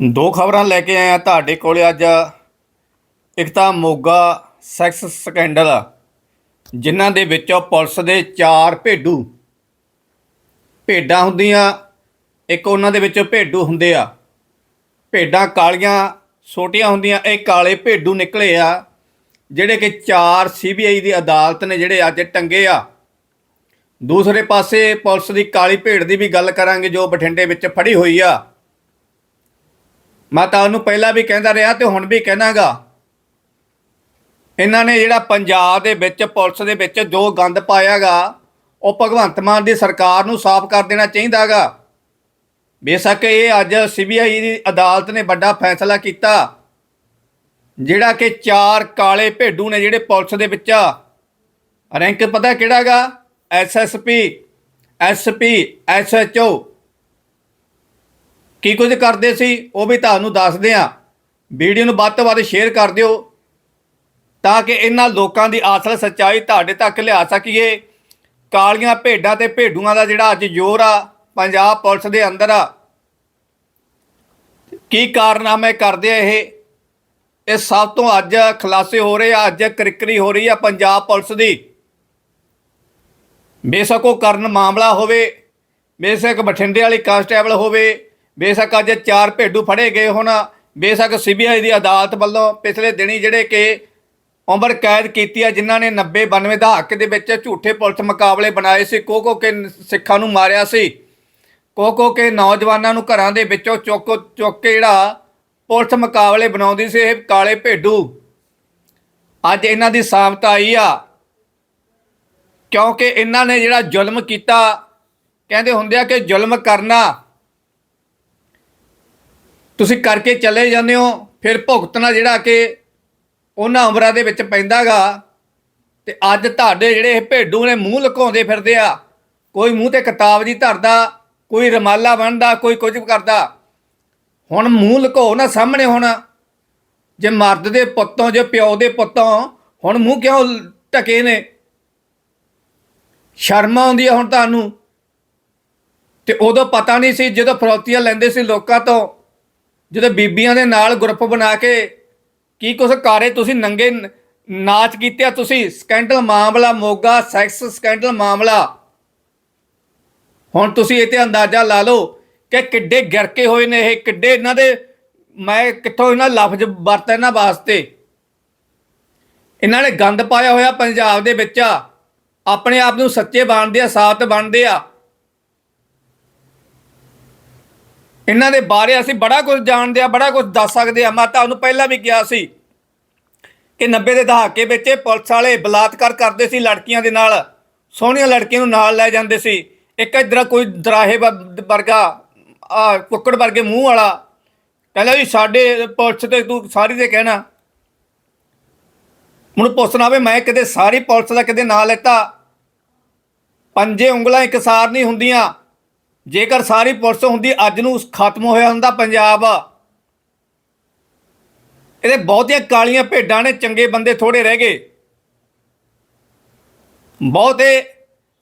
ਦੋ ਖਬਰਾਂ ਲੈ ਕੇ ਆਏ ਆ ਤੁਹਾਡੇ ਕੋਲੇ ਅੱਜ। ਇੱਕ ਤਾਂ ਮੋਗਾ ਸੈਕਸ ਸਕੈਂਡਲ, ਜਿਨ੍ਹਾਂ ਦੇ ਵਿੱਚੋਂ ਪੁਲਿਸ ਦੇ ਚਾਰ ਭੇਡੂ ਭੇਡਾਂ ਹੁੰਦੀਆਂ, ਇੱਕ ਉਹਨਾਂ ਦੇ ਵਿੱਚੋਂ ਭੇਡੂ ਹੁੰਦੇ ਆ। ਭੇਡਾਂ ਕਾਲੀਆਂ, ਛੋਟੀਆਂ ਹੁੰਦੀਆਂ, ਇਹ ਕਾਲੇ ਭੇਡੂ ਨਿਕਲੇ ਆ, ਜਿਹੜੇ ਕਿ ਚਾਰ ਸੀਬੀਆਈ ਦੀ ਅਦਾਲਤ ਨੇ ਜਿਹੜੇ ਅੱਜ ਟੰਗੇ ਆ। ਦੂਸਰੇ ਪਾਸੇ ਪੁਲਿਸ ਦੀ ਕਾਲੀ ਭੇਡ ਦੀ ਵੀ ਗੱਲ ਕਰਾਂਗੇ, ਜੋ ਬਠਿੰਡੇ ਵਿੱਚ ਫੜੀ ਹੋਈ ਆ। ਮੈਂ ਤੁਹਾਨੂੰ ਪਹਿਲਾਂ ਵੀ ਕਹਿੰਦਾ ਰਿਹਾ ਤੇ ਹੁਣ ਵੀ ਕਹਿਣਾਗਾ। ਇਹਨਾਂ ਨੇ ਜਿਹੜਾ ਪੰਜਾਬ ਦੇ ਵਿੱਚ, ਪੁਲਿਸ ਦੇ ਵਿੱਚ ਜੋ ਗੰਦ ਪਾਇਆਗਾ, ਉਹ ਭਗਵੰਤ ਮਾਨ ਦੀ ਸਰਕਾਰ ਨੂੰ ਸਾਫ਼ ਕਰ ਦੇਣਾ ਚਾਹੀਦਾਗਾ। ਬੇਸ਼ੱਕ ਇਹ ਅੱਜ ਸੀਬੀਆਈ ਦੀ ਅਦਾਲਤ ਨੇ ਵੱਡਾ ਫੈਸਲਾ ਕੀਤਾ, ਜਿਹੜਾ ਕਿ ਚਾਰ ਕਾਲੇ ਭੇਡੂ ਨੇ ਜਿਹੜੇ ਪੁਲਿਸ ਦੇ ਵਿੱਚ ਰੈਂਕ ਪਤਾ ਕਿਹੜਾਗਾ? ਐਸਐਸਪੀ ਐਸਪੀ ਐਸਐਚਓ ਕੀ ਕੁਝ ਕਰਦੇ ਸੀ, ਉਹ ਵੀ ਤੁਹਾਨੂੰ ਦੱਸਦੇ ਆ ਵੀਡੀਓ ਨੂੰ ਵੱਧ ਤੋਂ ਵੱਧ ਸ਼ੇਅਰ ਕਰ ਦਿਓ, ਤਾਂ ਕਿ ਇਹਨਾਂ ਲੋਕਾਂ ਦੀ ਅਸਲ ਸੱਚਾਈ ਤੁਹਾਡੇ ਤੱਕ ਲਿਆ ਸਕੀਏ। ਕਾਲੀਆਂ ਭੇਡਾਂ ਤੇ ਭੇਡੂਆਂ ਦਾ ਜਿਹੜਾ ਅੱਜ ਜ਼ੋਰ ਆ, ਪੰਜਾਬ ਪੁਲਿਸ ਦੇ ਅੰਦਰ ਆ, ਕੀ ਕਾਰਨਾਮੇ ਕਰਦੇ ਆ ਇਹ? ਇਹ ਸਭ ਤੋਂ ਅੱਜ ਖੁਲਾਸੇ ਹੋ ਰਹੇ ਆ, ਅੱਜ ਕ੍ਰਿਕਰੀ ਹੋ ਰਹੀ ਆ ਪੰਜਾਬ ਪੁਲਿਸ ਦੀ। ਬੇਸ਼ੱਕ ਉਹ ਕਰਨ ਮਾਮਲਾ ਹੋਵੇ, ਬੇਸ਼ੱਕ ਬਠਿੰਡੇ ਵਾਲੀ ਕਾਂਸਟੇਬਲ ਹੋਵੇ ਬੇਸ਼ੱਕ ਅੱਜ ਚਾਰ ਭੇਡੂ ਫੜੇ ਗਏ ਹੁਣ। ਬੇਸ਼ੱਕ ਸੀਬੀਆਈ ਦੀ ਅਦਾਲਤ ਵੱਲੋਂ ਪਿਛਲੇ ਦਿਨੀ ਜਿਹੜੇ ਕਿ ਉਮਰ ਕੈਦ ਕੀਤੀ ਆ, ਜਿਨ੍ਹਾਂ ਨੇ 90 92 ਦਹਾਕੇ ਦੇ ਵਿੱਚ ਝੂਠੇ ਪੁਲਿਸ ਮੁਕਾਬਲੇ ਬਣਾਏ ਸੀ, ਕੋ ਕੋ ਕੇ ਸਿੱਖਾਂ ਨੂੰ ਮਾਰਿਆ ਸੀ। ਕੋ ਕੋ ਕੇ ਨੌਜਵਾਨਾਂ ਨੂੰ ਘਰਾਂ ਦੇ ਵਿੱਚੋਂ ਚੁੱਕ ਚੁੱਕ ਕੇ ਜਿਹੜਾ ਪੁਲਿਸ ਮੁਕਾਬਲੇ ਬਣਾਉਂਦੀ ਸੀ, ਇਹ ਕਾਲੇ ਭੇਡੂ। ਅੱਜ ਇਹਨਾਂ ਦੀ ਸਾਮਤ ਆਈ ਆ। ਕਿਉਂਕਿ ਇਹਨਾਂ ਨੇ ਜਿਹੜਾ ਜ਼ੁਲਮ ਕੀਤਾ, ਕਹਿੰਦੇ ਹੁੰਦੇ ਆ ਕਿ ਜ਼ੁਲਮ ਕਰਨਾ ਤੁਸੀਂ ਕਰਕੇ ਚਲੇ ਜਾਂਦੇ ਹੋ, ਫਿਰ ਭੁਗਤਣਾ ਜਿਹੜਾ ਕਿ ਉਹਨਾਂ ਉਮਰਾਂ ਦੇ ਵਿੱਚ ਪੈਂਦਾਗਾ। ਤੇ ਅੱਜ ਤੁਹਾਡੇ ਜਿਹੜੇ ਇਹ ਭੇਡੂ ਨੇ ਮੂੰਹ ਲੁਕਾਉਂਦੇ ਫਿਰਦੇ ਆ, ਕੋਈ ਮੂੰਹ ਤੇ ਕਿਤਾਬ ਜੀ ਧਰਦਾ, ਕੋਈ ਰਮਾਲਾ ਬਣਦਾ ਕੋਈ ਕੁਝ ਕਰਦਾ। ਹੁਣ ਮੂੰਹ ਲੁਕਾਓ ਨਾ ਸਾਹਮਣੇ ਹੁਣ। ਜੇ ਮਰਦ ਦੇ ਪੁੱਤੋਂ, ਜੇ ਪਿਓ ਦੇ ਪੁੱਤੋਂ ਹੁਣ ਮੂੰਹ ਕਿਉਂ ਢਕੇ ਨੇ? ਸ਼ਰਮ ਆਉਂਦੀ ਹੈ ਹੁਣ ਤੁਹਾਨੂੰ। ਤੇ ਉਦੋਂ ਪਤਾ ਨਹੀਂ ਸੀ ਜਦੋਂ ਫਰੌਤੀਆਂ ਲੈਂਦੇ ਸੀ ਲੋਕਾਂ ਤੋਂ ਜਦੋਂ ਬੀਬੀਆਂ ਦੇ ਨਾਲ ਗਰੁੱਪ ਬਣਾ ਕੇ ਕੀ ਕੁਛ ਕਾਰੇ ਤੁਸੀਂ ਨੰਗੇ ਨਾਚ ਕੀਤੇ ਆ, ਤੁਸੀਂ ਸਕੈਂਡਲ ਮਾਮਲਾ, ਮੋਗਾ ਸੈਕਸ ਸਕੈਂਡਲ ਮਾਮਲਾ। ਹੁਣ ਤੁਸੀਂ ਇਹ ਤੇ ਅੰਦਾਜ਼ਾ ਲਾ ਲਓ ਕਿ ਕਿੱਡੇ ਗਿਰਕੇ ਹੋਏ ਨੇ ਇਹ, ਕਿੱਡੇ ਇਹਨਾਂ ਦੇ, ਮੈਂ ਕਿੱਥੋਂ ਇਹਨਾਂ ਲਫ਼ਜ਼ ਵਰਤਾਂ ਇਹਨਾਂ ਵਾਸਤੇ। ਇਹਨਾਂ ਨੇ ਗੰਦ ਪਾਇਆ ਹੋਇਆ ਪੰਜਾਬ ਦੇ ਵਿੱਚ ਆਪਣੇ ਆਪ ਨੂੰ ਸੱਚੇ ਬਣਦੇ ਆ ਸਾਤ ਬਣਦੇ ਆ। ਇਹਨਾਂ ਦੇ ਬਾਰੇ ਅਸੀਂ ਬੜਾ ਕੁਝ ਜਾਣਦੇ ਆ, ਬੜਾ ਕੁਝ ਦੱਸ ਸਕਦੇ ਆ। ਮੈਂ ਤੁਹਾਨੂੰ ਪਹਿਲਾਂ ਵੀ ਕਿਹਾ ਸੀ ਕਿ 90 ਦੇ ਦਹਾਕੇ ਵਿੱਚ ਇਹ ਪੁਲਿਸ ਵਾਲੇ ਬਲਾਤਕਾਰ ਕਰਦੇ ਸੀ ਲੜਕੀਆਂ ਦੇ ਨਾਲ, ਸੋਹਣੀਆਂ ਲੜਕੀਆਂ ਨੂੰ ਨਾਲ ਲੈ ਜਾਂਦੇ ਸੀ। ਇੱਕ ਇਧਰ ਕੋਈ ਦਰਾਹੇ ਵਰਗਾ, ਆ ਕੁੱਕੜ ਵਰਗੇ ਮੂੰਹ ਵਾਲਾ, ਕਹਿੰਦਾ ਵੀ ਸਾਡੇ ਪੁਲਿਸ ਤੇ ਤੂੰ ਸਾਰੀ ਦੇ ਕਹਿਣਾ। ਹੁਣ ਪੁੱਛਣਾ ਵੀ ਮੈਂ ਕਿਤੇ ਸਾਰੀ ਪੁਲਿਸ ਦਾ ਕਿਤੇ ਨਾਂ ਲੈਤਾ। ਪੰਜੇ ਉਂਗਲਾਂ ਇਕਸਾਰ ਨਹੀਂ ਹੁੰਦੀਆਂ। ਜੇਕਰ ਸਾਰੀ ਪੁਲਿਸ ਹੁੰਦੀ, ਅੱਜ ਨੂੰ ਖਤਮ ਹੋਇਆ ਹੁੰਦਾ ਪੰਜਾਬ। ਇਹਦੇ ਬਹੁਤੀਆਂ ਕਾਲੀਆਂ ਭੇਡਾਂ ਨੇ ਚੰਗੇ ਬੰਦੇ ਥੋੜੇ ਰਹਿ ਗਏ। ਬਹੁਤੇ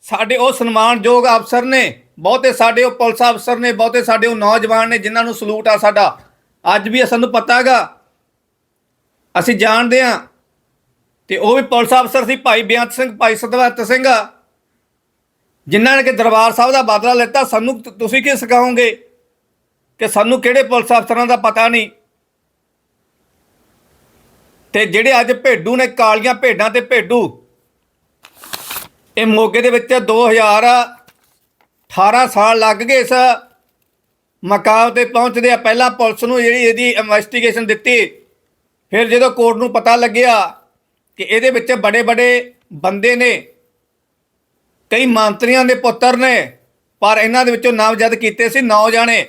ਸਾਡੇ ਉਹ ਸਨਮਾਨਯੋਗ ਅਫਸਰ ਨੇ, ਬਹੁਤੇ ਸਾਡੇ ਉਹ ਪੁਲਿਸ ਅਫਸਰ ਨੇ, ਬਹੁਤੇ ਸਾਡੇ ਉਹ ਨੌਜਵਾਨ ਨੇ ਜਿਨ੍ਹਾਂ ਨੂੰ ਸਲੂਟ ਆ ਸਾਡਾ। ਅੱਜ ਵੀ ਸਾਨੂੰ ਪਤਾ ਹੈਗਾ, ਅਸੀਂ ਜਾਣਦੇ ਹਾਂ। ਤੇ ਉਹ ਵੀ ਪੁਲਿਸ ਅਫਸਰ ਸੀ, ਭਾਈ ਬੇਅੰਤ ਸਿੰਘ, ਭਾਈ ਸਤਵੰਤ ਸਿੰਘ। ਜਿਨ੍ਹਾਂ ਨੇ ਕਿ ਦਰਬਾਰ ਸਾਹਿਬ ਦਾ ਬਦਲਾ ਲੈਤਾ, ਸਾਨੂੰ ਤੁਸੀਂ ਕੀ ਸਿਖਾਓਗੇ? ਕਿ ਸਾਨੂੰ ਕਿਹੜੇ ਪੁਲਿਸ ਅਫਸਰਾਂ ਦਾ ਪਤਾ ਨਹੀਂ? ਤੇ ਜਿਹੜੇ ਅੱਜ ਭੇਡੂ ਨੇ, ਕਾਲੀਆਂ ਭੇਡਾਂ ਤੇ ਭੇਡੂ, ਇਹ ਮੋਗੇ ਦੇ ਵਿੱਚ 2018 ਸਾਲ ਲੱਗ ਗਏ ਇਸ ਮਕਾਮ ਤੇ ਪਹੁੰਚਦੇ ਆ। ਪਹਿਲਾਂ ਪੁਲਿਸ ਨੂੰ ਜਿਹੜੀ ਇਹਦੀ ਇਨਵੈਸਟੀਗੇਸ਼ਨ ਦਿੱਤੀ, ਫਿਰ ਜਦੋਂ ਕੋਰਟ ਨੂੰ ਪਤਾ ਲੱਗਿਆ ਕਿ ਇਹਦੇ ਵਿੱਚ ਬੜੇ ਬੜੇ ਬੰਦੇ ਨੇ ਕਈ ਮੰਤਰੀਆਂ ਦੇ ਪੁੱਤਰ ਨੇ, ਪਰ ਇਹਨਾਂ ਦੇ ਵਿੱਚੋਂ ਨਾਮਜ਼ਦ ਕੀਤੇ ਸੀ 9 ਜਾਣੇ।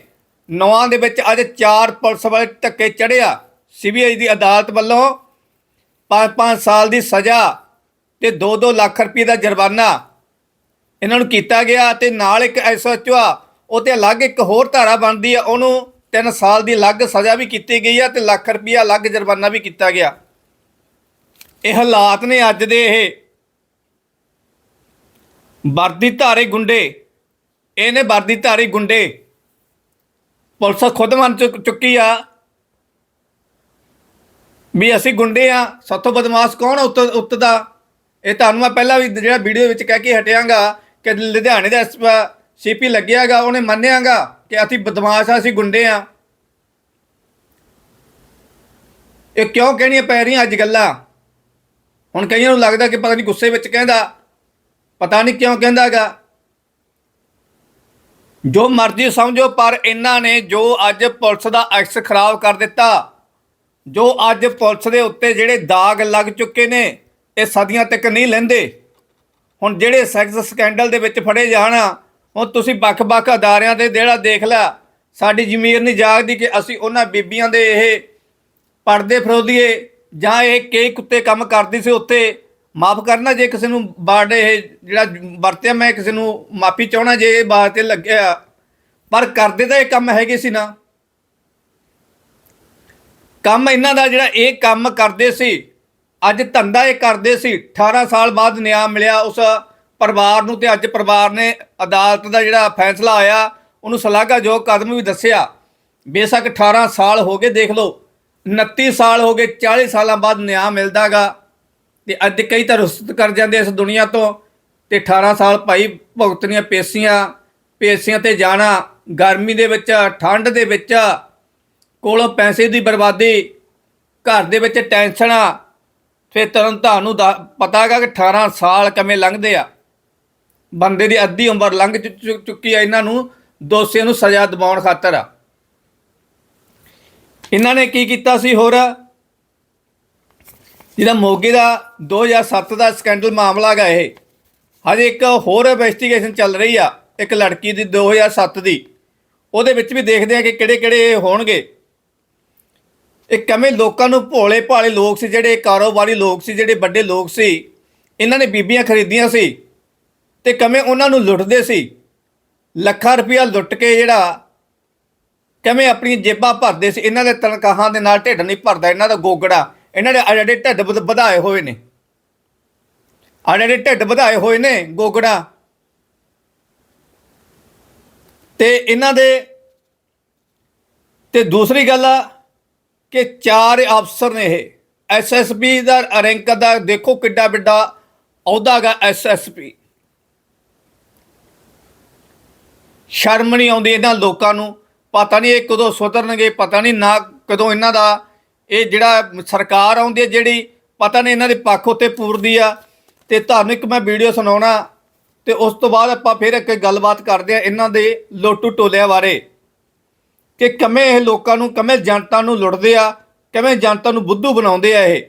ਨੌਆਂ ਦੇ ਵਿੱਚ ਅੱਜ ਚਾਰ ਪੁਲਿਸ ਵਾਲੇ ਧੱਕੇ ਚੜਿਆ ਸੀਬੀਆਈ ਦੀ ਅਦਾਲਤ ਵੱਲੋਂ। 5-5 ਸਾਲ ਦੀ ਸਜ਼ਾ ਤੇ 2-2 ਲੱਖ ਰੁਪਏ ਦਾ ਜੁਰਮਾਨਾ ਇਹਨਾਂ ਨੂੰ ਕੀਤਾ ਗਿਆ ਤੇ ਨਾਲ ਇੱਕ ਐਸਐਚਓ ਆ ਉਹ ਤੇ ਅਲੱਗ ਇੱਕ ਹੋਰ ਧਾਰਾ ਬਣਦੀ ਆ, ਉਹਨੂੰ 3 ਸਾਲ ਦੀ ਅਲੱਗ ਸਜ਼ਾ ਵੀ ਕੀਤੀ ਗਈ ਆ ਤੇ ਲੱਖ ਰੁਪਇਆ ਅਲੱਗ ਜੁਰਮਾਨਾ ਵੀ ਕੀਤਾ ਗਿਆ। ਇਹ ਹਾਲਾਤ ਨੇ ਅੱਜ ਦੇ ਇਹ ਵਰਦੀ ਧਾਰੇ ਗੁੰਡੇ। ਇਹਨੇ ਵਰਦੀ ਧਾਰੀ ਗੁੰਡੇ। ਪੁਲਿਸ ਖੁਦ ਮੰਨ ਚੁੱਕ- ਚੁੱਕੀ ਆ। ਵੀ ਅਸੀਂ ਗੁੰਡੇ ਆ ਸਾਥੋਂ ਬਦਮਾਸ਼ ਕੌਣ ਉੱਤ, ਉੱਤਦਾ? ਇਹ ਤੁਹਾਨੂੰ ਮੈਂ ਪਹਿਲਾਂ ਵੀ ਜਿਹੜਾ ਵੀਡੀਓ ਵਿੱਚ ਕਹਿ ਕੇ ਹਟਿਆਂਗਾ ਕਿ ਲੁਧਿਆਣੇ ਦਾ ਸੀਪੀ ਲੱਗਿਆਗਾ, ਉਹਨੇ ਮੰਨਿਆਗਾ ਕਿ ਅਸੀਂ ਬਦਮਾਸ਼ ਆ, ਅਸੀਂ ਗੁੰਡੇ ਆ। ਇਹ ਕਿਉਂ ਕਹਿਣੀਆਂ ਪੈ ਰਹੀਆਂ ਅੱਜ ਗੱਲਾਂ? ਹੁਣ ਕਈਆਂ ਨੂੰ ਲੱਗਦਾ ਕਿ ਪਤਾ ਨਹੀਂ ਗੁੱਸੇ ਵਿੱਚ ਕਹਿੰਦਾ ਪਤਾ ਨਹੀਂ ਕਿਉਂ ਕਹਿੰਦਾਗਾ ਜੋ ਮਰਜ਼ੀ ਸਮਝੋ, ਪਰ ਇਹਨਾਂ ਨੇ ਜੋ ਅੱਜ ਪੁਲਿਸ ਦਾ ਐਕਸ ਖਰਾਬ ਕਰ ਦਿੱਤਾ, ਜੋ ਅੱਜ ਪੁਲਿਸ ਦੇ ਉੱਤੇ ਜਿਹੜੇ ਦਾਗ ਲੱਗ ਚੁੱਕੇ ਨੇ, ਇਹ ਸਦੀਆਂ ਤੱਕ ਨਹੀਂ ਲੈਂਦੇ। ਹੁਣ ਜਿਹੜੇ ਸੈਕਸ ਸਕੈਂਡਲ ਦੇ ਵਿੱਚ ਫੜੇ ਜਾਣ, ਹੁਣ ਤੁਸੀਂ ਵੱਖ-ਵੱਖ ਅਦਾਰਿਆਂ ਦੇ ਜਿਹੜਾ ਦੇਖ ਲਿਆ ਸਾਡੀ ਜ਼ਮੀਰ ਨਹੀਂ ਜਾਗਦੀ ਕਿ ਅਸੀਂ ਉਹਨਾਂ ਬੀਬੀਆਂ ਦੇ ਇਹ ਪਰਦੇ ਫਰੋਦੀਏ ਜਾਂ ਇਹ ਕਈ ਕੁੱਤੇ ਕੰਮ ਕਰਦੀ ਸੀ ਉੱਥੇ। ਮਾਫ ਕਰਨਾ ਜੇ ਕਿਸੇ ਨੂੰ ਬਾੜ ਇਹ ਜਿਹੜਾ ਵਰਤਿਆ, ਮੈਂ ਕਿਸੇ ਨੂੰ ਮਾਫੀ ਚਾਹਣਾ ਜੇ ਇਹ ਬਾਤ ਤੇ ਲੱਗਿਆ ਪਰ ਕਰਦੇ ਤਾਂ ਇਹ ਕੰਮ ਹੈਗੇ ਸੀ ਨਾ। ਕੰਮ ਇਹਨਾਂ ਦਾ ਜਿਹੜਾ ਇਹ ਕੰਮ ਕਰਦੇ ਸੀ, ਅੱਜ ਧੰਦਾ ਇਹ ਕਰਦੇ ਸੀ। 18 ਸਾਲ ਬਾਅਦ ਨਿਆਂ ਮਿਲਿਆ ਉਸ ਪਰਿਵਾਰ ਨੂੰ ਤੇ ਅੱਜ ਪਰਿਵਾਰ ਨੇ ਅਦਾਲਤ ਦਾ ਜਿਹੜਾ ਫੈਸਲਾ ਆਇਆ, ਉਹਨੂੰ ਸ਼ਲਾਘਾਯੋਗ ਕਦਮ ਵੀ ਦੱਸਿਆ। ਬੇਸ਼ੱਕ 18 ਸਾਲ ਹੋ ਗਏ, ਦੇਖ ਲਓ। 29 ਸਾਲ ਹੋ ਗਏ 40 ਸਾਲਾਂ ਬਾਅਦ ਨਿਆਂ ਮਿਲਦਾਗਾ। ਤੇ ਅੱਜ ਕਈ ਤਾਂ ਰੁਸਤ ਕਰ ਜਾਂਦੇ ਇਸ ਦੁਨੀਆ ਤੋਂ ਤੇ 18 ਸਾਲ ਭਾਈ ਭੁਗਤਣੀਆਂ ਪੇਸੀਆਂ ਪੇਸੀਆਂ ਤੇ ਜਾਣਾ, ਗਰਮੀ ਦੇ ਵਿੱਚ, ਠੰਡ ਦੇ ਵਿੱਚ, ਕੋਲੋਂ ਪੈਸੇ ਦੀ ਬਰਬਾਦੀ, ਘਰ ਦੇ ਵਿੱਚ ਟੈਨਸ਼ਨਾਂ, ਫਿਰ ਤਰਨ ਤੁਹਾਨੂੰ ਦਾ ਪਤਾ ਹੈਗਾ ਕਿ 18 ਸਾਲ ਕਿਵੇਂ ਲੰਘਦੇ ਆ। ਬੰਦੇ ਦੀ ਅੱਧੀ ਉਮਰ ਲੰਘ ਚੁ- ਚੁ- ਚੁੱਕੀ ਆ ਇਹਨਾਂ ਨੂੰ, ਦੋਸ਼ੀਆਂ ਨੂੰ ਸਜ਼ਾ ਦਿਵਾਉਣ ਖਾਤਰ। ਇਹਨਾਂ ਨੇ ਕੀ ਕੀਤਾ ਸੀ ਹੋਰ? ਜਿਹੜਾ ਮੋਗੇ ਦਾ 2007 ਦਾ ਸਕੈਂਡਲ ਮਾਮਲਾ ਹੈਗਾ ਇਹ। ਹਜੇ ਇੱਕ ਹੋਰ ਇਨਵੈਸਟੀਗੇਸ਼ਨ ਚੱਲ ਰਹੀ ਆ, ਇੱਕ ਲੜਕੀ ਦੀ 2007 ਦੀ। ਉਹਦੇ ਵਿੱਚ ਵੀ ਦੇਖਦੇ ਆ ਕਿ ਕਿਹੜੇ ਕਿਹੜੇ ਹੋਣਗੇ। ਇਹ ਕਮੇ ਲੋਕਾਂ ਨੂੰ ਭੋਲੇ ਭਾਲੇ ਲੋਕ ਸੀ, ਜਿਹੜੇ ਕਾਰੋਬਾਰੀ ਲੋਕ ਸੀ, ਜਿਹੜੇ ਵੱਡੇ ਲੋਕ ਸੀ, ਇਹਨਾਂ ਨੇ ਬੀਬੀਆਂ ਖਰੀਦੀਆਂ ਸੀ ਤੇ ਕਮੇ ਉਹਨਾਂ ਨੂੰ ਲੁੱਟਦੇ ਸੀ। ਲੱਖਾਂ ਰੁਪਇਆ ਲੁੱਟ ਕੇ ਜਿਹੜਾ ਕਿਵੇਂ ਆਪਣੀ ਜੇਬਾਂ ਭਰਦੇ ਸੀ, ਇਹਨਾਂ ਦੇ ਤਨਖਾਹਾਂ ਦੇ ਨਾਲ ਢਿੱਡ ਨਹੀਂ ਭਰਦਾ, ਇਹਨਾਂ ਦਾ ਗੋਗੜਾ। ਇਹਨਾਂ ਦੇ ਜਿਹੜੇ ਢਿੱਡ ਵਧ- ਵਧਾਏ ਹੋਏ ਨੇ। ਆ ਜਿਹੜੇ ਢਿੱਡ ਵਧਾਏ ਹੋਏ ਨੇ ਗੋਗੜਾ। ਤੇ ਇਹਨਾਂ ਦੇ, ਤੇ ਦੂਸਰੀ ਗੱਲ ਆ ਕਿ ਚਾਰ ਅਫਸਰ ਨੇ ਇਹ। ਐਸਐਸਪੀ ਦਾ ਰੈਂਕ ਦਾ ਦੇਖੋ ਕਿੱਡਾ ਵੱਡਾ ਅਹੁਦਾ ਹੈਗਾ ਐਸਐਸਪੀ ਸ਼ਰਮ ਨਹੀਂ ਆਉਂਦੀ ਇਹਨਾਂ ਲੋਕਾਂ ਨੂੰ। ਪਤਾ ਨਹੀਂ ਇਹ ਕਦੋਂ ਸੁਧਰਨਗੇ, ਪਤਾ ਨਹੀਂ ਨਾ ਕਦੋਂ ਇਹਨਾਂ ਦਾ ਇਹ ਜਿਹੜਾ ਸਰਕਾਰ ਆਉਂਦੀ ਹੈ ਜਿਹੜੀ ਪਤਾ ਨਹੀਂ ਇਹਨਾਂ ਦੇ ਪੱਖ ਉੱਤੇ ਪੂਰਦੀ ਆ ਤੇ ਤੁਹਾਨੂੰ ਇੱਕ ਮੈਂ ਵੀਡੀਓ ਸੁਣਾਉਣਾ ਤੇ ਉਸ ਤੋਂ ਬਾਅਦ ਆਪਾਂ ਫਿਰ ਇੱਕ ਗੱਲਬਾਤ ਕਰਦੇ ਆ ਇਹਨਾਂ ਦੇ ਲੋਟੂ ਟੋਲਿਆਂ ਬਾਰੇ ਕਿ ਕਿਵੇਂ ਇਹ ਲੋਕਾਂ ਨੂੰ ਕਿਵੇਂ ਜਨਤਾ ਨੂੰ ਲੁੱਟਦੇ ਆ ਕਿਵੇਂ ਜਨਤਾ ਨੂੰ ਬੁੱਧੂ ਬਣਾਉਂਦੇ ਆ ਇਹ।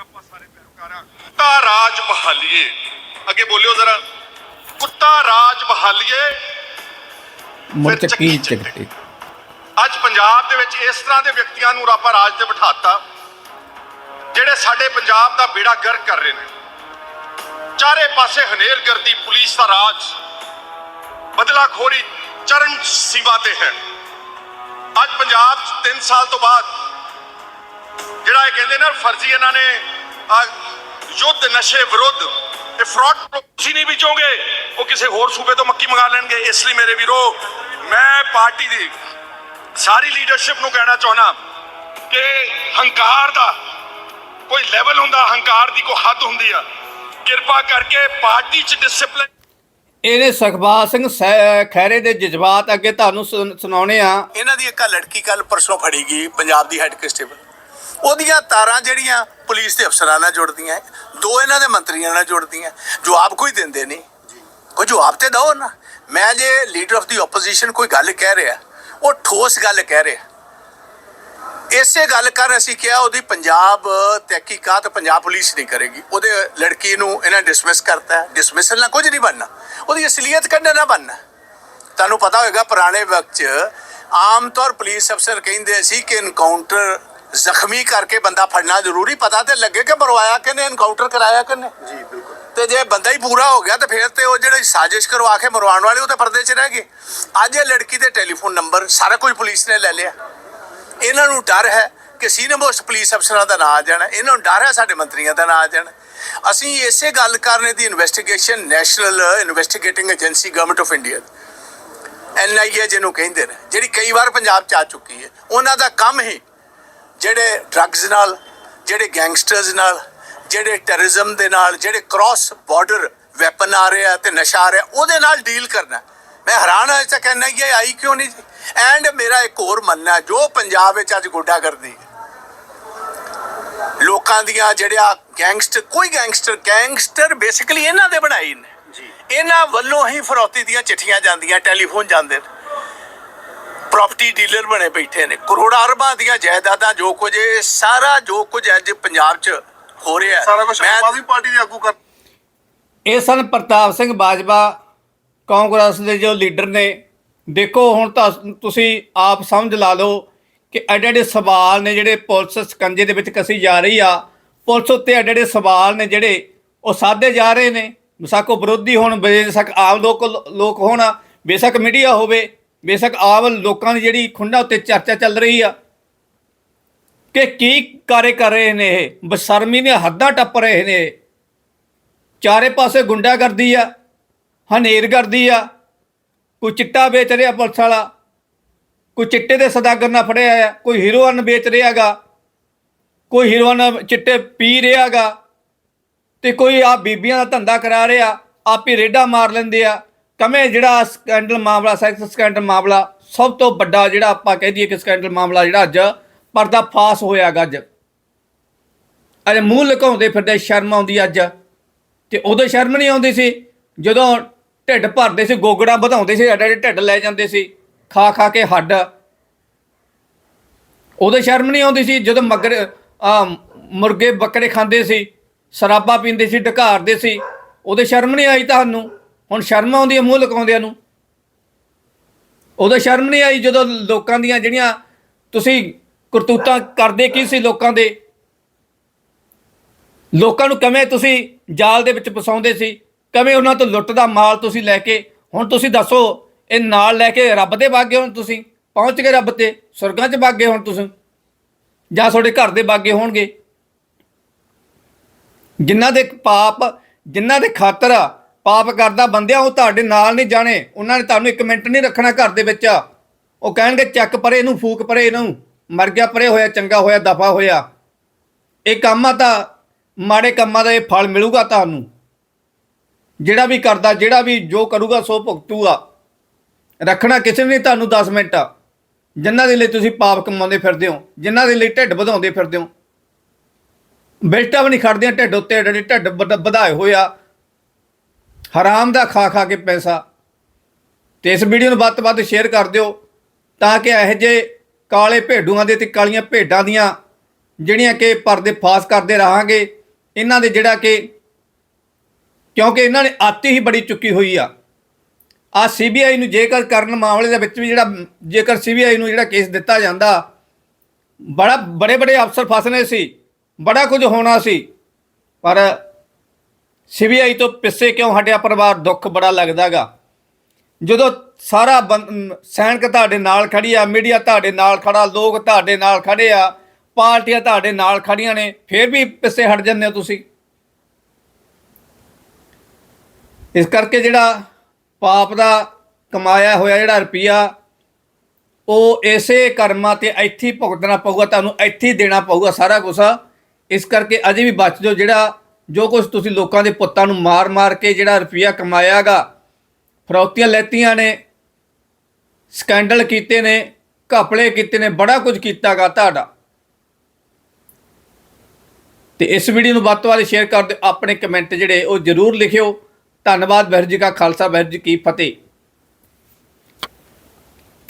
ਆਪਾਂ ਸਾਰੇ ਪੈਰੋਕਾਰਾਂ ਕੁੱਤਾ ਰਾਜ ਬਹਾਲੀਏ। ਅੱਗੇ ਬੋਲਿਓ ਜ਼ਰਾ। ਕੁੱਤਾ ਰਾਜ ਬਹਾਲੀਏ। ਮੁੜ ਫਿਰ ਚੱਕੀ ਚੱਕੀ ਚੱਕਟੀ ਅੱਜ ਪੰਜਾਬ ਦੇ ਵਿੱਚ ਇਸ ਤਰ੍ਹਾਂ ਦੇ ਵਿਅਕਤੀਆਂ ਨੂੰ ਰੱਬਾ ਰਾਜ ਤੇ ਬਿਠਾਤਾ, ਜਿਹੜੇ ਸਾਡੇ ਪੰਜਾਬ ਦਾ ਬੇੜਾ ਗਰਕ ਕਰ ਰਹੇ ਨੇ। ਚਾਰੇ ਪਾਸੇ ਹਨੇਰਗਰਦੀ, ਪੁਲਿਸ ਦਾ ਰਾਜ, ਬਦਲਾਖੋਰੀ ਚਰਨ ਸੀਮਾ ਤੇ ਹੈ। ਅੱਜ ਪੰਜਾਬ 'ਚ 3 ਸਾਲ ਤੋਂ ਬਾਅਦ ਜਿਹੜਾ ਇਹ ਕਹਿੰਦੇ ਨਾ ਫਰਜ਼ੀ ਇਹਨਾਂ ਨੇ ਯੁੱਧ ਨਸ਼ੇ ਵਿਰੁੱਧ ਇਹ ਫਰਾਡ ਤੁਸੀਂ ਨਹੀਂ ਬੀਜੋਗੇ, ਉਹ ਕਿਸੇ ਹੋਰ ਸੂਬੇ ਤੋਂ ਮੱਕੀ ਮੰਗਾ ਲੈਣਗੇ, ਇਸ ਲਈ ਮੇਰੇ ਵੀਰੋ, ਮੈਂ ਪਾਰਟੀ ਦੀ ਸਾਰੀ ਲੀਡਰਸ਼ਿਪ ਨੂੰ ਕਹਿਣਾ ਚਾਹਣਾ ਕਿ ਹੰਕਾਰ ਦਾ ਕੋਈ ਲੈਵਲ ਹੁੰਦਾ ਹੰਕਾਰ ਦੀ ਕੋਈ ਹੱਦ ਹੁੰਦੀ ਆ। ਕਿਰਪਾ ਕਰਕੇ ਪਾਰਟੀ 'ਚ ਡਿਸਪਲਿਨ ਇਹਨੇ ਸੁਖਬਾਜ ਸਿੰਘ ਖਹਿਰੇ ਦੇ ਜਜ਼ਬਾਤ ਅੱਗੇ ਤੁਹਾਨੂੰ ਸੁਣ- ਸੁਣਾਉਣੇ ਆ। ਇਹਨਾਂ ਦੀ ਇੱਕ ਲੜਕੀ ਕੱਲ ਪਰਸੋਂ ਫੜੀ ਗਈ ਪੰਜਾਬ ਦੀ ਹੈੱਡ ਕਨਸਟੇਬਲ ਉਹਦੀਆਂ ਤਾਰਾਂ ਜਿਹੜੀਆਂ ਪੁਲਿਸ ਦੇ ਅਫਸਰਾਂ ਨਾਲ ਜੁੜਦੀਆਂ ਦੋ ਇਹਨਾਂ ਦੇ ਮੰਤਰੀਆਂ ਨਾਲ ਜੁੜਦੀਆਂ ਜਵਾਬ ਕੋਈ ਦਿੰਦੇ ਨਹੀਂ। ਕੋਈ ਜਵਾਬ ਤੇ ਦਿਓ ਨਾ। ਮੈਂ ਜੇ ਲੀਡਰ ਆਫ ਦੀ ਆਪੋਜੀਸ਼ਨ ਕੋਈ ਗੱਲ ਕਹਿ ਰਿਹਾ ਉਹ ਠੋਸ ਗੱਲ ਕਹਿ ਰਿਹਾ ਇਸੇ ਗੱਲ ਕਰ ਅਸੀਂ ਕਿਹਾ ਉਹਦੀ ਪੰਜਾਬ ਤਹਿਕੀਕਾਤ ਪੰਜਾਬ ਪੁਲਿਸ ਨਹੀਂ ਕਰੇਗੀ। ਉਹਦੇ ਲੜਕੀ ਨੂੰ ਇਹਨਾਂ ਡਿਸਮਿਸ ਕਰਤਾ ਡਿਸਮਿਸਲ ਨਾਲ ਕੁਝ ਨਹੀਂ ਬਣਨਾ। ਉਹਦੀ ਅਸਲੀਅਤ ਕੱਢਣਾ ਨਾ ਬਣਨਾ। ਤੁਹਾਨੂੰ ਪਤਾ ਹੋਵੇਗਾ ਪੁਰਾਣੇ ਵਕਤ 'ਚ ਆਮ ਤੌਰ ਪੁਲਿਸ ਅਫਸਰ ਕਹਿੰਦੇ ਸੀ ਕਿ ਇਨਕਾਊਂਟਰ ਜ਼ਖਮੀ ਕਰਕੇ ਬੰਦਾ ਫੜਨਾ ਜ਼ਰੂਰੀ। ਪਤਾ ਤੇ ਲੱਗੇ ਕਿ ਮਰਵਾਇਆ ਕਿਨੇ ਇਨਕਾਊਂਟਰ ਕਰਾਇਆ ਕਿਨੇ ਜੀ, ਬਿਲਕੁਲ। ਤੇ ਜੇ ਬੰਦਾ ਹੀ ਪੂਰਾ ਹੋ ਗਿਆ ਤਾਂ ਫਿਰ ਤੇ ਉਹ ਜਿਹੜੇ ਸਾਜ਼ਿਸ਼ ਕਰਵਾ ਕੇ ਮਰਵਾਉਣ ਵਾਲੇ ਉਹ ਤਾਂ ਪਰਦੇ 'ਚ ਰਹਿ ਗਏ ਅੱਜ ਇਹ ਲੜਕੀ ਦੇ ਟੈਲੀਫੋਨ ਨੰਬਰ ਸਾਰਾ ਕੁਝ ਪੁਲਿਸ ਨੇ ਲੈ ਲਿਆ। ਇਹਨਾਂ ਨੂੰ ਡਰ ਹੈ ਕਿ ਸੀਨੀਅਰ ਮੋਸਟ ਪੁਲਿਸ ਅਫਸਰਾਂ ਦਾ ਨਾਂ ਆ ਜਾਣਾ। ਇਹਨਾਂ ਨੂੰ ਡਰ ਹੈ ਸਾਡੇ ਮੰਤਰੀਆਂ ਦਾ ਨਾਂ ਆ ਜਾਣਾ। ਅਸੀਂ ਇਸੇ ਗੱਲ ਕਰਨੇ ਦੀ investigation national investigating agency government of India NIA ਜਿਹਨੂੰ ਕਹਿੰਦੇ ਨੇ, ਜਿਹੜੀ ਕਈ ਵਾਰ ਪੰਜਾਬ ਚ ਆ ਚੁੱਕੀ ਹੈ। ਉਹਨਾਂ ਦਾ ਕੰਮ ਹੀ ਜਿਹੜੇ ਡਰੱਗਸ ਨਾਲ, ਜਿਹੜੇ ਗੈਂਗਸਟਰਸ ਨਾਲ ਜਿਹੜੇ ਟੈਰਰਿਜ਼ਮ ਦੇ ਨਾਲ ਜਿਹੜੇ ਕ੍ਰਾਸ ਬਾਰਡਰ ਵੈਪਨ ਆ ਰਿਹਾ ਤੇ ਨਸ਼ਾ ਆ ਰਿਹਾ ਉਹਦੇ ਨਾਲ ਡੀਲ ਕਰਨਾ ਮੈਂ ਹੈਰਾਨ ਹਾਂ ਅਜੇ ਤੱਕ ਐਨਆਈਏ ਆਈ ਕਿਉਂ ਨਹੀਂ? ਐਂਡ ਮੇਰਾ ਇੱਕ ਹੋਰ ਮੰਨਣਾ ਜੋ ਪੰਜਾਬ ਵਿੱਚ ਅੱਜ ਗੁੱਡਾ ਕਰਦੀ ਹੈ। ਲੋਕਾਂ ਦੀਆਂ ਜਿਹੜਿਆ ਗੈਂਗਸਟਰ ਕੋਈ ਗੈਂਗਸਟਰ ਗੈਂਗਸਟਰ ਬੇਸਿਕਲੀ ਇਹਨਾਂ ਦੇ ਬਣਾਈ ਨੇ। ਜੀ। ਇਹਨਾਂ ਵੱਲੋਂ ਹੀ ਫਰੌਤੀ ਦੀਆਂ ਚਿੱਠੀਆਂ ਜਾਂਦੀਆਂ ਟੈਲੀਫੋਨ ਜਾਂਦੇ ਨੇ। ਪ੍ਰਾਪਰਟੀ ਡੀਲਰ ਬਣੇ ਬੈਠੇ ਨੇ। ਕਰੋੜਾਂ ਅਰਬਾਂ ਦੀਆਂ ਜਾਇਦਾਦਾਂ ਜੋ ਕੁਝ ਸਾਰਾ ਜੋ ਕੁਝ ਅੱਜ ਪੰਜਾਬ 'ਚ ਹੋ ਰਿਹਾ ਹੈ, ਸਾਰਾ ਕੁਝ ਮੈਂ- ਆਮ ਆਦਮੀ ਪਾਰਟੀ ਦੇ ਆਗੂ ਕਰ ਇਹ ਸਨ ਪ੍ਰਤਾਪ ਸਿੰਘ ਬਾਜਵਾ ਕਾਂਗਰਸ ਦੇ ਜੋ ਲੀਡਰ ਨੇ। ਦੇਖੋ ਹੁਣ ਤਾਂ ਤੁਸੀਂ ਆਪ ਸਮਝ ਲਾ ਲਓ ਕਿ ਐਡੇ ਐਡੇ ਸਵਾਲ ਨੇ ਜਿਹੜੇ ਪੁਲਿਸ ਸਕੰਜੇ ਦੇ ਵਿੱਚ ਕਸੀ ਜਾ ਰਹੀ ਆ। ਪੁਲਿਸ ਉੱਤੇ ਐਡੇ ਐਡੇ ਸਵਾਲ ਨੇ ਜਿਹੜੇ ਉਹ ਸਾਧੇ ਜਾ ਰਹੇ ਨੇ। ਬੇਸ਼ੱਕ ਉਹ ਵਿਰੋਧੀ ਹੋਣ ਬੇਸ਼ੱਕ ਆਮ ਲੋਕ ਲੋਕ ਹੋਣ ਬੇਸ਼ੱਕ ਮੀਡੀਆ ਹੋਵੇ ਬੇਸ਼ੱਕ ਆਮ ਲੋਕਾਂ ਦੀ ਜਿਹੜੀ ਖੁੰਡਾ ਉੱਤੇ ਚਰਚਾ ਚੱਲ ਰਹੀ ਆ। ਕਿ ਕੀ ਕਾਰੇ ਕਰ ਰਹੇ ਨੇ ਇਹ? ਬਸ਼ਰਮੀ ਨੇ ਹੱਦਾਂ ਟੱਪ ਰਹੇ ਨੇ ਇਹ। ਚਾਰੇ ਪਾਸੇ ਗੁੰਡਾਗਰਦੀ ਆ, ਹਨੇਰਗਰਦੀ ਆ। ਕੋਈ ਚਿੱਟਾ ਵੇਚ ਰਿਹਾ ਪੁਲਿਸ ਵਾਲਾ, ਕੋਈ ਚਿੱਟੇ ਦੇ ਸਦਾਗਰ ਨਾਲ ਫੜਿਆ ਆ, ਕੋਈ ਹੀਰੋਇਨ ਵੇਚ ਰਿਹਾਗਾ ਕੋਈ ਹੀਰੋਇਨ ਚਿੱਟੇ ਪੀ ਰਿਹਾਗਾ ਤੇ ਕੋਈ ਆ ਬੀਬੀਆਂ ਦਾ ਧੰਦਾ ਕਰਾ ਰਿਹਾ, ਆਪ ਹੀ ਰੇਡਾ ਮਾਰ ਲੈਂਦੇ ਆ। ਕਮੇ ਜਿਹੜਾ ਸਕੈਂਡਲ ਮਾਮਲਾ, ਸੈਕਸ ਸਕੈਂਡਲ ਮਾਮਲਾ, ਸਭ ਤੋਂ ਵੱਡਾ ਜਿਹੜਾ ਆਪਾਂ ਕਹਿ ਦਈਏ ਕਿ ਸਕੈਂਡਲ ਮਾਮਲਾ ਜਿਹੜਾ ਅੱਜ ਪਰਦਾ ਫਾਸ ਹੋਇਆਗਾ ਅੱਜ। ਅਰੇ ਮੂੰਹ ਲੁਕਾਉਂਦੇ ਫਿਰਦੇ ਸ਼ਰਮ ਆਉਂਦੀ ਅੱਜ। ਤੇ ਉਦੋਂ ਸ਼ਰਮ ਨਹੀਂ ਆਉਂਦੀ ਸੀ, ਜਦੋਂ ਢਿੱਡ ਭਰਦੇ ਸੀ, ਗੋਗੜਾ ਵਧਾਉਂਦੇ ਸੀ ਐਡੇ ਢਿੱਡ ਲੈ ਜਾਂਦੇ ਸੀ, ਖਾ ਖਾ ਕੇ ਹੱਡ। ਉਦੋਂ ਸ਼ਰਮ ਨਹੀਂ ਆਉਂਦੀ ਸੀ, ਜਦੋਂ ਮਗਰ ਮੁਰਗੇ ਬੱਕਰੇ ਖਾਂਦੇ ਸੀ, ਸਰਾਬਾ ਪੀਂਦੇ ਸੀ ਢਕਾਰਦੇ ਸੀ, ਉਦੋਂ ਸ਼ਰਮ ਨਹੀਂ ਆਈ ਤੁਹਾਨੂੰ? ਹੁਣ ਸ਼ਰਮ ਆਉਂਦੀ ਹੈ ਮੂੰਹ ਲੁਕਾਉਂਦਿਆਂ ਨੂੰ। ਉਦੋਂ ਸ਼ਰਮ ਨਹੀਂ ਆਈ ਜਦੋਂ ਲੋਕਾਂ ਦੀਆਂ ਜਿਹੜੀਆਂ ਤੁਸੀਂ ਕਰਤੂਤਾਂ ਕਰਦੇ ਕੀ ਸੀ ਲੋਕਾਂ ਦੇ? ਲੋਕਾਂ ਨੂੰ ਕਿਵੇਂ ਤੁਸੀਂ ਜਾਲ ਦੇ ਵਿੱਚ ਫਸਾਉਂਦੇ ਸੀ? ਕਿਵੇਂ ਉਹਨਾਂ ਤੋਂ ਲੁੱਟ ਦਾ ਮਾਲ ਤੁਸੀਂ ਲੈ ਕੇ? ਹੁਣ ਤੁਸੀਂ ਦੱਸੋ, ਇਹ ਨਾਲ ਲੈ ਕੇ ਰੱਬ ਦੇ ਬਾਗੇ ਹੁਣ ਤੁਸੀਂ? ਪਹੁੰਚ ਗਏ ਰੱਬ ਤੇ ਸੁਰਗਾਂ 'ਚ ਬਾਗੇ ਹੁਣ ਤੁਸੀਂ? ਜਾਂ ਤੁਹਾਡੇ ਘਰ ਦੇ ਬਾਗੇ ਹੋਣਗੇ? ਜਿਨ੍ਹਾਂ ਦੇ ਪਾਪ, ਜਿਨ੍ਹਾਂ ਦੇ ਖਾਤਰ ਪਾਪ ਕਰਦਾ ਬੰਦਿਆ ਉਹ ਤੁਹਾਡੇ ਨਾਲ ਨਹੀਂ ਜਾਣੇ। ਉਹਨਾਂ ਨੇ ਤੁਹਾਨੂੰ ਇੱਕ ਮਿੰਟ ਨਹੀਂ ਰੱਖਣਾ ਘਰ ਦੇ ਵਿੱਚ। ਉਹ ਕਹਿਣਗੇ, ਚੱਕ ਪਰੇ ਇਹਨੂੰ, ਫੂਕ ਪਰੇ ਇਹਨੂੰ। ਮਰ ਗਿਆ, ਪਰੇ ਹੋਇਆ, ਚੰਗਾ ਹੋਇਆ, ਦਫਾ ਹੋਇਆ। ਇਹ ਕੰਮ ਆ ਤਾਂ ਮਾੜੇ ਕੰਮਾਂ ਦਾ ਇਹ ਫਲ ਮਿਲੂਗਾ ਤੁਹਾਨੂੰ। ਜਿਹੜਾ ਵੀ ਕਰਦਾ, ਜਿਹੜਾ ਵੀ ਜੋ ਕਰੂਗਾ, ਸੋ ਭੁਗਤੂਗਾ। ਰੱਖਣਾ ਕਿਸੇ ਨੇ ਨਹੀਂ ਤੁਹਾਨੂੰ 10 ਮਿੰਟ। ਜਿਨ੍ਹਾਂ ਦੇ ਲਈ ਤੁਸੀਂ ਪਾਪ ਕਮਾਉਂਦੇ ਫਿਰਦੇ ਹੋ ਜਿਨ੍ਹਾਂ ਦੇ ਲਈ ਢਿੱਡ ਵਧਾਉਂਦੇ ਫਿਰਦੇ ਹੋ। ਬੈਲਟਾਂ ਵੀ ਨਹੀਂ ਖੜਦੀਆਂ, ਢਿੱਡ ਉੱਤੇ ਐਡੇ ਢਿੱਡ ਵਧ- ਵਧਾਏ ਹੋਇਆ ਹਰਾਮ ਦਾ ਖਾ ਖਾ ਕੇ ਪੈਸਾ। ਤੇ ਇਸ ਵੀਡੀਓ ਨੂੰ ਵੱਧ ਤੋਂ ਵੱਧ ਸ਼ੇਅਰ ਕਰ ਦਿਓ, ਤਾਂ ਕਿ ਇਹੋ ਜਿਹੇ ਕਾਲੇ ਭੇਡੂਆਂ ਦੇ ਤੇ ਕਾਲੀਆਂ ਭੇਡਾਂ ਦੀਆਂ ਜਿਹੜੀਆਂ ਕਿ ਪਰਦੇ ਫਾਸ ਕਰਦੇ ਰਹਾਂਗੇ, ਇਹਨਾਂ ਦੇ ਜਿਹੜਾ ਕਿ ਕਿਉਂਕਿ ਇਹਨਾਂ ਨੇ ਆਤੀ ਹੀ ਬੜੀ ਚੁੱਕੀ ਹੋਈ ਆ। ਆ ਸੀਬੀਆਈ ਨੂੰ ਜੇਕਰ ਕਰਨ ਮਾਮਲੇ ਦੇ ਵਿੱਚ ਵੀ ਜਿਹੜਾ, ਜੇਕਰ ਸੀਬੀਆਈ ਨੂੰ ਜਿਹੜਾ ਕੇਸ ਦਿੱਤਾ ਜਾਂਦਾ, ਬੜਾ, ਬੜੇ ਬੜੇ ਅਫਸਰ ਫਸਨੇ ਸੀ, ਬੜਾ ਕੁਝ ਹੋਣਾ ਸੀ, ਪਰ ਸੀਬੀਆਈ ਤੋਂ ਪਿੱਛੇ ਕਿਉਂ ਹਟਿਆ ਪਰਿਵਾਰ? ਦੁੱਖ ਬੜਾ ਲੱਗਦਾਗਾ ਜਦੋਂ ਸਾਰਾ ਬੰ- ਸੈਨਿਕ ਤੁਹਾਡੇ ਨਾਲ ਖੜੀ ਆ, ਮੀਡੀਆ ਤੁਹਾਡੇ ਨਾਲ ਖੜਾ, ਲੋਕ ਤੁਹਾਡੇ ਨਾਲ ਖੜੇ ਆ, ਪਾਰਟੀਆਂ ਤੁਹਾਡੇ ਨਾਲ ਖੜੀਆਂ ਨੇ, ਫਿਰ ਵੀ ਪਿੱਛੇ ਹਟ ਜਾਂਦੇ ਹੋ ਤੁਸੀਂ। ਇਸ ਕਰਕੇ ਜਿਹੜਾ ਪਾਪ ਦਾ ਕਮਾਇਆ ਹੋਇਆ ਜਿਹੜਾ ਰੁਪਈਆ, ਉਹ ਇਸੇ ਕਰਮਾਂ ਤੇ ਇੱਥੇ ਹੀ ਭੁਗਤਣਾ ਪਊਗਾ, ਤੁਹਾਨੂੰ ਇੱਥੇ ਹੀ ਦੇਣਾ ਪਊਗਾ ਸਾਰਾ ਕੁਝ ਇਸ ਕਰਕੇ ਅਜੇ ਵੀ ਬਚ ਜਾਓ, ਜਿਹੜਾ ਜੋ ਕੁਝ ਤੁਸੀਂ ਲੋਕਾਂ ਦੇ ਪੁੱਤਾਂ ਨੂੰ ਮਾਰ-ਮਾਰ ਕੇ ਜਿਹੜਾ ਰੁਪਿਆ ਕਮਾਇਆਗਾ, ਫਰੌਤੀਆਂ ਲੈਤੀਆਂ ਨੇ ਸਕੈਂਡਲ ਕੀਤੇ ਨੇ, ਘਪਲੇ ਕੀਤੇ ਨੇ, ਬੜਾ ਕੁਝ ਕੀਤਾਗਾ ਤੁਹਾਡਾ। ਤੇ ਇਸ ਵੀਡੀਓ ਨੂੰ ਵੱਧ ਤੋਂ ਵੱਧ ਸ਼ੇਅਰ ਕਰ ਦਿਓ, ਆਪਣੇ ਕਮੈਂਟ ਜਿਹੜੇ, ਉਹ ਜ਼ਰੂਰ ਲਿਖਿਓ। ਧੰਨਵਾਦ, ਵਾਹਿਗੁਰੂ ਜੀ ਕਾ ਖਾਲਸਾ, ਵਾਹਿਗੁਰੂ ਜੀ ਕੀ ਫਤਿਹ।